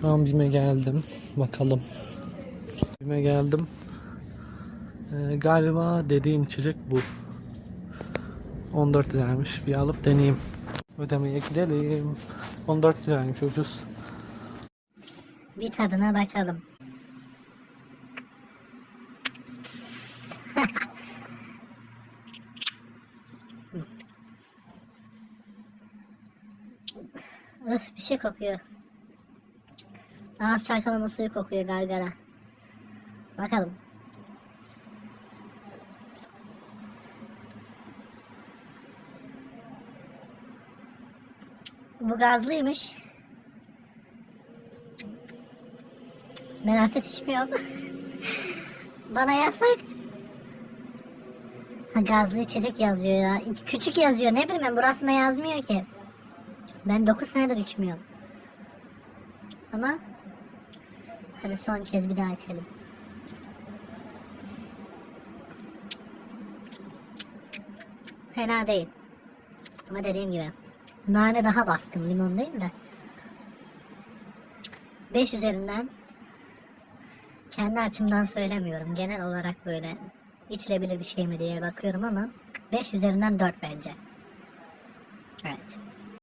Şu an BİM'e geldim. Bakalım. BİM'e geldim. Ee, galiba dediğin içecek bu. 14 liraymış. Bir alıp deneyeyim. Ödemeye gidelim. 14 liraymış ucuz. Bir tadına bakalım. Öf bir şey kokuyor. Ağız çalkalama suyu kokuyor gargara. Bakalım. Bu gazlıymış. Ben aset içmiyorum. Bana yasak. Ha gazlı içecek yazıyor ya. Küçük yazıyor ne bileyim burasında yazmıyor ki. Ben 9 senedir içmiyorum. Ama hadi son kez bir daha içelim. Fena değil. Ama dediğim gibi nane daha baskın limon değil de. 5 üzerinden kendi açımdan söylemiyorum. Genel olarak böyle içilebilir bir şey mi diye bakıyorum ama 5 üzerinden 4 bence. Evet.